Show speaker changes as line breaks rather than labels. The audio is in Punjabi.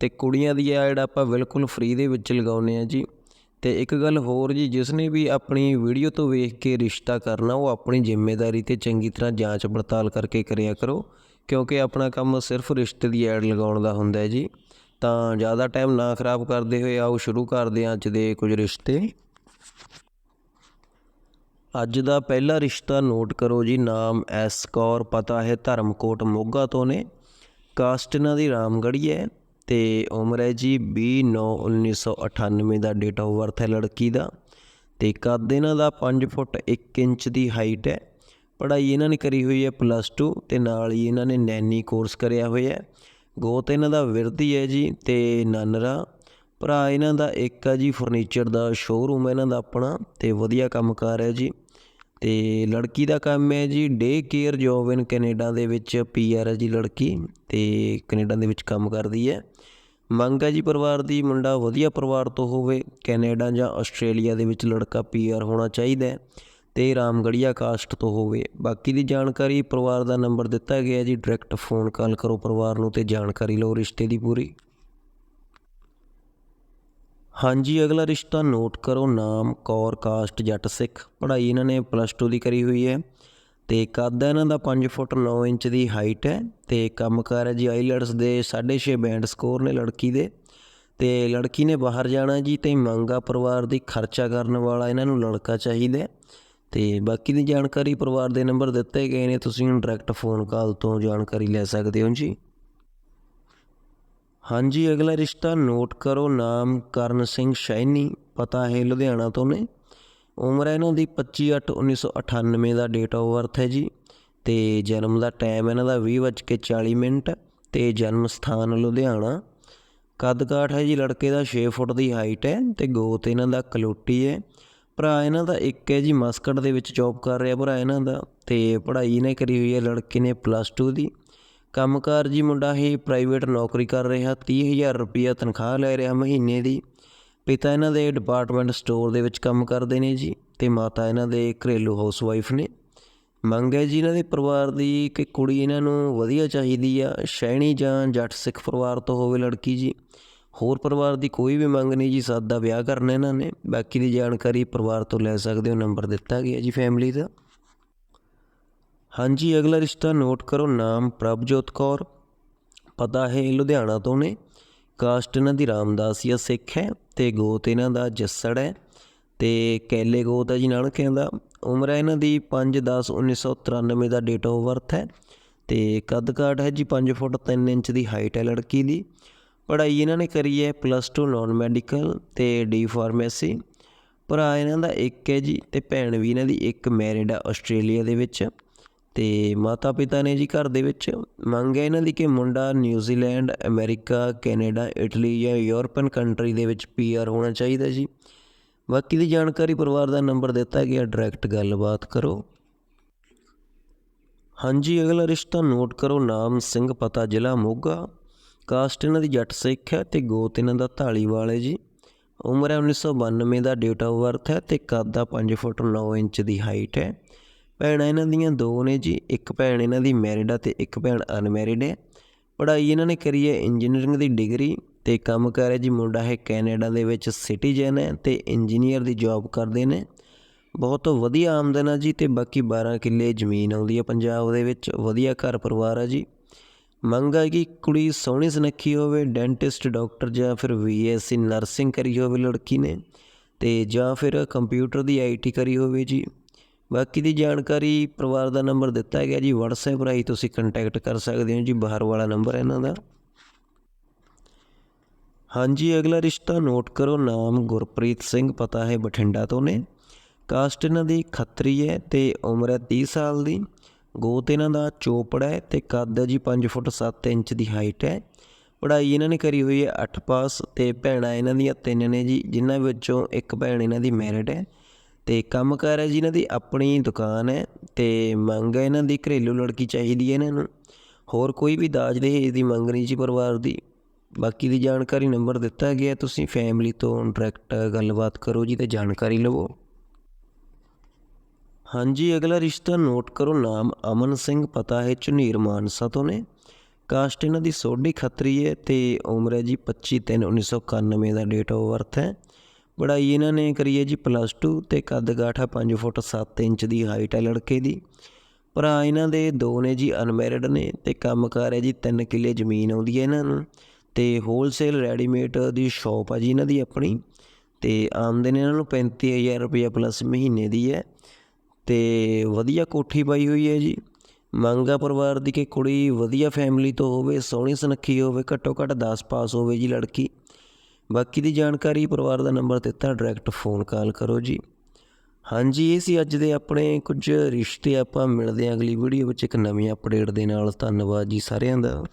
ਤੇ ਕੁੜੀਆਂ ਦੀ ਐਡ ਆਪਾਂ ਬਿਲਕੁਲ ਫ੍ਰੀ ਦੇ ਵਿੱਚ ਲਗਾਉਨੇ ਆ ਜੀ। ਤੇ ਇੱਕ ਗੱਲ ਹੋਰ ਜੀ, ਜਿਸ ਨੇ ਵੀ ਆਪਣੀ ਵੀਡੀਓ ਤੋਂ ਵੇਖ ਕੇ ਰਿਸ਼ਤਾ ਕਰਨਾ, ਉਹ ਆਪਣੀ ਜ਼ਿੰਮੇਵਾਰੀ ਤੇ ਚੰਗੀ ਤਰ੍ਹਾਂ ਜਾਂਚ ਪੜਤਾਲ ਕਰਕੇ ਕਰਿਆ ਕਰੋ, ਕਿਉਂਕਿ ਆਪਣਾ ਕੰਮ ਸਿਰਫ ਰਿਸ਼ਤੇ ਦੀ ਐਡ ਲਗਾਉਣ ਦਾ ਹੁੰਦਾ ਹੈ ਜੀ। ਤਾਂ ਜ਼ਿਆਦਾ ਟਾਈਮ ਨਾ ਖਰਾਬ ਕਰਦੇ ਹੋਏ ਆਓ, ਸ਼ੁਰੂ ਕਰਦੇ ਹਾਂ ਅੱਜ ਦੇ ਕੁਝ ਰਿਸ਼ਤੇ। ਅੱਜ ਦਾ ਪਹਿਲਾ ਰਿਸ਼ਤਾ ਨੋਟ ਕਰੋ ਜੀ, ਨਾਮ ਐਸ ਕੌਰ, ਪਤਾ ਹੈ ਧਰਮਕੋਟ ਮੋਗਾ ਤੋਂ ਨੇ। ਕਾਸਟ ਇਹਨਾਂ ਦੀ ਰਾਮਗੜ੍ਹੀ ਹੈ। ਤੇ ਉਮਰ ਹੈ ਜੀ 20/9/1998 ਦਾ ਡੇਟ ਆਫ ਬਰਥ ਹੈ ਲੜਕੀ ਦਾ ਤੇ ਕੱਦ ਇਹਨਾਂ ਦਾ 5 ਫੁੱਟ 1 ਇੰਚ ਦੀ ਹਾਈਟ ਹੈ। ਪੜ੍ਹਾਈ ਇਹਨਾਂ ਨੇ ਕਰੀ ਹੋਈ ਹੈ ਪਲੱਸ 2 ਤੇ ਨਾਲ ਹੀ ਇਹਨਾਂ ਨੇ ਨੈਨੀ ਕੋਰਸ ਕਰਿਆ ਹੋਇਆ ਹੈ। ਗੋਤ ਇਹਨਾਂ ਦਾ ਵਿਰਦੀ ਹੈ ਜੀ ਤੇ ਨਾਨਰਾ। ਭਰਾ ਇਹਨਾਂ ਦਾ ਇੱਕ ਆ ਜੀ ਫਰਨੀਚਰ ਦਾ ਸ਼ੋਰੂਮ ਇਹਨਾਂ ਦਾ ਆਪਣਾ ਤੇ ਵਧੀਆ ਕੰਮ ਕੰਮਕਾਰ ਹੈ ਜੀ। ਅਤੇ ਲੜਕੀ ਦਾ ਕੰਮ ਹੈ ਜੀ day care job in Canada ਦੇ ਵਿੱਚ ਪੀ ਆਰ ਹੈ ਜੀ ਲੜਕੀ ਅਤੇ ਕੈਨੇਡਾ ਦੇ ਵਿੱਚ ਕੰਮ ਕਰਦੀ ਹੈ। ਮੰਗ ਹੈ ਜੀ ਪਰਿਵਾਰ ਦੀ ਮੁੰਡਾ ਵਧੀਆ ਪਰਿਵਾਰ ਤੋਂ ਹੋਵੇ, ਕੈਨੇਡਾ ਜਾਂ ਆਸਟ੍ਰੇਲੀਆ ਦੇ ਵਿੱਚ ਲੜਕਾ ਪੀ ਆਰ ਹੋਣਾ ਚਾਹੀਦਾ ਹੈ ਤੇ ਰਾਮਗੜੀਆ ਕਾਸਟ ਤੋਂ ਹੋਵੇ। ਬਾਕੀ ਦੀ ਜਾਣਕਾਰੀ ਪਰਿਵਾਰ ਦਾ ਨੰਬਰ ਦਿੱਤਾ ਗਿਆ ਜੀ ਡਾਇਰੈਕਟ ਫੋਨ ਕਾਲ ਕਰੋ ਪਰਿਵਾਰ ਨੂੰ ਤੇ ਜਾਣਕਾਰੀ ਲਓ ਰਿਸ਼ਤੇ ਦੀ ਪੂਰੀ। ਹਾਂਜੀ, ਅਗਲਾ ਰਿਸ਼ਤਾ ਨੋਟ ਕਰੋ, ਨਾਮ, ਕੌਰ, ਕਾਸਟ, ਜੱਟ, ਸਿੱਖ। ਪੜ੍ਹਾਈ ਇਹਨਾਂ ਨੇ ਪਲੱਸ 2 ਦੀ ਕਰੀ ਹੋਈ ਹੈ। ਤੇ ਕੱਦ ਇਹਨਾਂ ਦਾ 5 ਫੁੱਟ 9 ਇੰਚ ਦੀ ਹਾਈਟ ਹੈ। ਤੇ ਕੰਮਕਾਰ ਹੈ ਜੀ ਆਈਲੈਟਸ ਦੇ 6.5 ਬੈਂਡ ਸਕੋਰ ਨੇ ਲੜਕੀ ਦੇ। ਤੇ ਲੜਕੀ ਨੇ ਬਾਹਰ ਜਾਣਾ ਜੀ ਤੇ ਮੰਗਾ ਪਰਿਵਾਰ ਦੀ ਖਰਚਾ ਕਰਨ ਵਾਲਾ ਇਹਨਾਂ ਨੂੰ ਲੜਕਾ ਚਾਹੀਦਾ ਹੈ। ਤੇ ਬਾਕੀ ਦੀ ਜਾਣਕਾਰੀ ਪਰਿਵਾਰ ਦੇ ਨੰਬਰ ਦਿੱਤੇ ਗਏ ਨੇ, ਤੁਸੀਂ ਡਾਇਰੈਕਟ ਫੋਨ ਕਾਲ ਤੋਂ ਜਾਣਕਾਰੀ ਲੈ ਸਕਦੇ ਹੋ ਜੀ। ਹਾਂਜੀ, ਅਗਲਾ ਰਿਸ਼ਤਾ ਨੋਟ ਕਰੋ, ਨਾਮ ਕਰਨ ਸਿੰਘ ਸ਼ੈਨੀ, ਪਤਾ ਹੈ ਲੁਧਿਆਣਾ ਤੋਂ ਨੇ। ਉਮਰ ਹੈ ਇਹਨਾਂ ਦੀ 25/8/1998 ਦਾ ਡੇਟ ਆਫ ਬਰਥ ਹੈ ਜੀ। ਤੇ ਜਨਮ ਦਾ ਟਾਈਮ ਇਹਨਾਂ ਦਾ 20:40 ਮਿੰਟ, ਤੇ ਜਨਮ ਸਥਾਨ ਲੁਧਿਆਣਾ। ਕੱਦ ਕਾਠ ਹੈ ਜੀ, ਲੜਕੇ ਦਾ 6 ਫੁੱਟ ਦੀ ਹਾਈਟ ਹੈ ਤੇ ਗੋਤ ਇਹਨਾਂ ਦਾ ਕਲੋਟੀ ਹੈ। ਭਰਾ ਇਹਨਾਂ ਦਾ ਇੱਕ ਹੈ ਜੀ, ਮਸਕਟ ਦੇ ਵਿੱਚ ਜੌਬ ਕਰ ਰਿਹਾ ਭਰਾ ਇਹਨਾਂ ਦਾ, ਤੇ ਪੜ੍ਹਾਈ ਇਹਨੇ ਕਰੀ ਹੋਈ ਹੈ ਲੜਕੇ ਨੇ ਪਲੱਸ 2 ਦੀ। ਕੰਮਕਾਰ ਜੀ ਮੁੰਡਾ ਇਹ ਪ੍ਰਾਈਵੇਟ ਨੌਕਰੀ ਕਰ ਰਿਹਾ 30000 ਰੁਪਈਆ ਤਨਖਾਹ ਲੈ ਰਿਹਾ ਮਹੀਨੇ ਦੀ। ਪਿਤਾ ਇਹਨਾਂ ਦੇ ਡਿਪਾਰਟਮੈਂਟ ਸਟੋਰ ਦੇ ਵਿੱਚ ਕੰਮ ਕਰਦੇ ਨੇ ਜੀ ਤੇ ਮਾਤਾ ਇਹਨਾਂ ਦੇ ਘਰੇਲੂ ਹਾਊਸਵਾਈਫ ਨੇ। ਮੰਗ ਹੈ ਜੀ ਇਹਨਾਂ ਦੇ ਪਰਿਵਾਰ ਦੀ ਕਿ ਕੁੜੀ ਇਹਨਾਂ ਨੂੰ ਵਧੀਆ ਚਾਹੀਦੀ ਆ ਸ਼ੈਣੀ ਜਾਂ ਜੱਟ ਸਿੱਖ ਪਰਿਵਾਰ ਤੋਂ ਹੋਵੇ ਲੜਕੀ ਜੀ। ਹੋਰ ਪਰਿਵਾਰ ਦੀ ਕੋਈ ਵੀ ਮੰਗ ਨਹੀਂ ਜੀ, ਸਾਦਾ ਵਿਆਹ ਕਰਨਾ ਇਹਨਾਂ ਨੇ। ਬਾਕੀ ਦੀ ਜਾਣਕਾਰੀ ਪਰਿਵਾਰ ਤੋਂ ਲੈ ਸਕਦੇ ਹੋ, ਨੰਬਰ ਦਿੱਤਾ ਗਿਆ ਜੀ ਫੈਮਿਲੀ ਦਾ। ਹਾਂਜੀ, ਅਗਲਾ ਰਿਸ਼ਤਾ ਨੋਟ ਕਰੋ, ਨਾਮ ਪ੍ਰਭਜੋਤ ਕੌਰ। ਪਤਾ ਹੈ ਲੁਧਿਆਣਾ ਤੋਂ ਨੇ। ਕਾਸਟ ਇਹਨਾਂ ਦੀ ਰਾਮਦਾਸੀਆ ਸਿੱਖ ਹੈ ਤੇ ਗੋਤ ਇਹਨਾਂ ਦਾ ਜੱਸੜ ਹੈ ਤੇ ਕੈਲੇ ਗੋਤ ਹੈ ਜੀ ਨਾਨਕਿਆਂ ਦਾ। ਉਮਰ ਹੈ ਇਹਨਾਂ ਦੀ 5/10/1993 ਦਾ ਡੇਟ ਆਫ ਬਰਥ ਹੈ ਤੇ ਕੱਦ ਕਾਠ ਹੈ ਜੀ 5 ਫੁੱਟ 3 ਇੰਚ ਦੀ ਹਾਈਟ ਹੈ ਲੜਕੀ ਦੀ। ਪੜ੍ਹਾਈ ਇਹਨਾਂ ਨੇ ਕਰੀ ਹੈ ਪਲੱਸ 2 ਨਾਨ ਮੈਡੀਕਲ ਤੇ ਡੀ ਫਾਰਮੇਸੀ ਭਰਾ ਇਹਨਾਂ ਦਾ ਇੱਕ ਹੈ ਜੀ ਤੇ ਭੈਣ ਵੀ ਇਹਨਾਂ ਦੀ ਇੱਕ ਮੈਰਿਡ ਹੈ ਆਸਟ੍ਰੇਲੀਆ ਦੇ ਵਿੱਚ। ਤੇ ਮਾਤਾ ਪਿਤਾ ਨੇ ਜੀ ਘਰ ਦੇ ਵਿੱਚ ਮੰਗ ਹੈ ਇਹਨਾਂ ਦੀ ਕਿ ਮੁੰਡਾ New Zealand America, Canada, Italy ਜਾਂ ਯੂਰਪੀਅਨ ਕੰਟਰੀ ਦੇ ਵਿੱਚ ਪੀਆਰ ਹੋਣਾ ਚਾਹੀਦਾ ਜੀ। ਬਾਕੀ ਦੀ ਜਾਣਕਾਰੀ ਪਰਿਵਾਰ ਦਾ ਨੰਬਰ ਦਿੱਤਾ ਗਿਆ, ਡਾਇਰੈਕਟ ਗੱਲਬਾਤ ਕਰੋ। ਹਾਂਜੀ, ਅਗਲਾ ਰਿਸ਼ਤਾ ਨੋਟ ਕਰੋ, ਨਾਮ ਸਿੰਘ, ਪਤਾ ਜ਼ਿਲ੍ਹਾ ਮੋਗਾ। ਕਾਸਟ ਇਹਨਾਂ ਦੀ ਜੱਟ ਸਿੱਖ ਹੈ ਤੇ ਗੋਤ ਇਹਨਾਂ ਦਾ ਢਾਲੀਵਾਲ ਹੈ ਜੀ। ਉਮਰ ਹੈ 1992 ਦਾ, ਡੇਟ ਆਫ ਬਰਥ ਹੈ ਤੇ ਕੱਦ ਦਾ 5 ਫੁੱਟ 9 ਇੰਚ ਦੀ ਹਾਈਟ ਹੈ। ਭੈਣਾਂ ਇਹਨਾਂ ਦੀਆਂ ਦੋ ਨੇ ਜੀ, ਇੱਕ ਭੈਣ ਇਹਨਾਂ ਦੀ ਮੈਰਿਡ ਆ ਤੇ ਇੱਕ ਭੈਣ ਅਨਮੈਰਿਡ ਹੈ ਪੜ੍ਹਾਈ ਇਹਨਾਂ ਨੇ ਕਰੀ ਹੈ ਇੰਜੀਨੀਅਰਿੰਗ ਦੀ ਡਿਗਰੀ ਤੇ ਕੰਮ ਕਰ ਰਿਹਾ ਜੀ ਮੁੰਡਾ ਹੈ ਕੈਨੇਡਾ ਦੇ ਵਿੱਚ ਸਿਟੀਜ਼ਨ ਹੈ ਤੇ ਇੰਜੀਨੀਅਰ ਦੀ ਜੌਬ ਕਰਦੇ ਨੇ। ਬਹੁਤ ਵਧੀਆ ਆਮਦਨ ਆ ਜੀ ਤੇ ਬਾਕੀ 12 ਕਿੱਲੇ ਜ਼ਮੀਨ ਆਉਂਦੀ ਹੈ ਪੰਜਾਬ ਦੇ ਵਿੱਚ, ਵਧੀਆ ਘਰ ਪਰਿਵਾਰ ਆ ਜੀ। ਮੰਗ ਆ ਕਿ ਕੁੜੀ ਸੋਹਣੀ ਸੁਨੱਖੀ ਹੋਵੇ ਡੈਂਟਿਸਟ ਡਾਕਟਰ ਜਾਂ ਫਿਰ ਵੀਐਸਸੀ ਨਰਸਿੰਗ ਕਰੀ ਹੋਵੇ ਲੜਕੀ ਨੇ ਤੇ ਜਾਂ ਫਿਰ ਕੰਪਿਊਟਰ ਦੀ ਆਈਟੀ ਕਰੀ ਹੋਵੇ ਜੀ। ਬਾਕੀ ਦੀ ਜਾਣਕਾਰੀ ਪਰਿਵਾਰ ਦਾ ਨੰਬਰ ਦਿੱਤਾ ਗਿਆ ਜੀ, WhatsApp ਰਾਹੀਂ ਤੁਸੀਂ ਕੰਟੈਕਟ ਕਰ ਸਕਦੇ ਹੋ ਜੀ, ਬਾਹਰ ਵਾਲਾ ਨੰਬਰ ਹੈ ਇਹਨਾਂ ਦਾ। ਹਾਂਜੀ, ਅਗਲਾ ਰਿਸ਼ਤਾ ਨੋਟ ਕਰੋ, ਨਾਮ ਗੁਰਪ੍ਰੀਤ ਸਿੰਘ, ਪਤਾ ਹੈ ਬਠਿੰਡਾ ਤੋਂ ਨੇ। ਕਾਸਟ ਇਹਨਾਂ ਦੀ ਖੱਤਰੀ ਹੈ ਤੇ ਉਮਰ ਹੈ 30 ਸਾਲ ਦੀ। ਗੋਤ ਇਹਨਾਂ ਦਾ ਚੋਪੜਾ ਹੈ ਤੇ ਕੱਦ ਹੈ ਜੀ 5 ਫੁੱਟ 7 ਇੰਚ ਦੀ ਹਾਈਟ ਹੈ। ਪੜ੍ਹਾਈ ਇਹਨਾਂ ਨੇ ਕਰੀ ਹੋਈ ਹੈ 8 ਪਾਸ ਤੇ ਭੈਣਾਂ ਇਹਨਾਂ ਦੀਆਂ ਤਿੰਨ ਨੇ ਜੀ, ਜਿਨ੍ਹਾਂ ਵਿੱਚੋਂ ਇੱਕ ਭੈਣ ਇਹਨਾਂ ਦੀ ਮੈਰਿਡ ਹੈ। ਤੇ ਕੰਮਕਾਰ ਹੈ ਜੀ ਇਹਨਾਂ ਦੀ, ਆਪਣੀ ਦੁਕਾਨ ਹੈ ਤੇ ਮੰਗ ਹੈ ਇਹਨਾਂ ਦੀ ਘਰੇਲੂ ਲੜਕੀ ਚਾਹੀਦੀ ਹੈ ਇਹਨਾਂ ਨੂੰ। ਹੋਰ ਕੋਈ ਵੀ ਦਾਜ ਦਹੇਜ ਦੀ ਮੰਗ ਨਹੀਂ ਜੀ ਪਰਿਵਾਰ ਦੀ। ਬਾਕੀ ਦੀ ਜਾਣਕਾਰੀ ਨੰਬਰ ਦਿੱਤਾ ਗਿਆ, ਤੁਸੀਂ ਫੈਮਿਲੀ ਤੋਂ ਡਾਇਰੈਕਟ ਗੱਲਬਾਤ ਕਰੋ ਜੀ ਤੇ ਜਾਣਕਾਰੀ ਲਵੋ। ਹਾਂਜੀ, ਅਗਲਾ ਰਿਸ਼ਤਾ ਨੋਟ ਕਰੋ, ਨਾਮ ਅਮਨ ਸਿੰਘ, ਪਤਾ ਹੈ ਝੁਨੀਰ ਮਾਨਸਾ ਤੋਂ ਨੇ। ਕਾਸਟ ਇਹਨਾਂ ਦੀ ਸੋਢੀ ਖੱਤਰੀ ਹੈ ਤੇ ਉਮਰ ਹੈ ਜੀ 25 3 1991 ਦਾ ਡੇਟ ਆਫ ਬਰਥ ਹੈ। ਪੜ੍ਹਾਈ ਇਹਨਾਂ ਨੇ ਕਰੀ ਹੈ ਜੀ ਪਲੱਸ 2 ਤੇ ਕੱਦ ਗਾਠਾ 5 ਫੁੱਟ 7 ਇੰਚ ਦੀ ਹਾਈਟ ਹੈ ਲੜਕੇ ਦੀ। ਭਰਾ ਇਹਨਾਂ ਦੇ ਦੋ ਨੇ ਜੀ ਅਨਮੈਰਿਡ ਨੇ ਤੇ ਕੰਮਕਾਰ ਹੈ ਜੀ 3 ਕਿੱਲੇ ਜ਼ਮੀਨ ਆਉਂਦੀ ਹੈ ਇਹਨਾਂ ਨੂੰ। ਤੇ ਹੋਲਸੇਲ ਰੈਡੀਮੇਡ ਦੀ ਸ਼ਾਪ ਆ ਜੀ ਇਹਨਾਂ ਦੀ ਆਪਣੀ। ਤੇ ਆਮਦਨ ਇਹਨਾਂ ਨੂੰ 35000 ਰੁਪਏ ਪਲੱਸ ਮਹੀਨੇ ਦੀ ਹੈ। ਤੇ ਵਧੀਆ ਕੋਠੀ ਪਾਈ ਹੋਈ ਹੈ ਜੀ। ਮੰਗਾ ਪਰਿਵਾਰ ਦੀ ਕਿ ਕੁੜੀ ਵਧੀਆ ਫੈਮਿਲੀ ਤੋਂ ਹੋਵੇ, ਸੋਹਣੀ ਸੁਨੱਖੀ ਹੋਵੇ, ਘੱਟੋ ਘੱਟ 10 ਪਾਸ ਹੋਵੇ ਜੀ ਲੜਕੀ। ਬਾਕੀ ਦੀ ਜਾਣਕਾਰੀ ਪਰਿਵਾਰ ਦਾ ਨੰਬਰ ਦਿੱਤਾ ਡਾਇਰੈਕਟ ਫੋਨ ਕਾਲ ਕਰੋ ਜੀ। ਹਾਂਜੀ, ਇਹ ਸੀ ਅੱਜ ਦੇ ਆਪਣੇ ਕੁਝ ਰਿਸ਼ਤੇ ਆਪਾਂ ਮਿਲਦੇ ਹਾਂ ਅਗਲੀ ਵੀਡੀਓ ਵਿੱਚ ਇੱਕ ਨਵੀਂ ਅਪਡੇਟ ਦੇ ਨਾਲ। ਧੰਨਵਾਦ ਜੀ ਸਾਰਿਆਂ ਦਾ।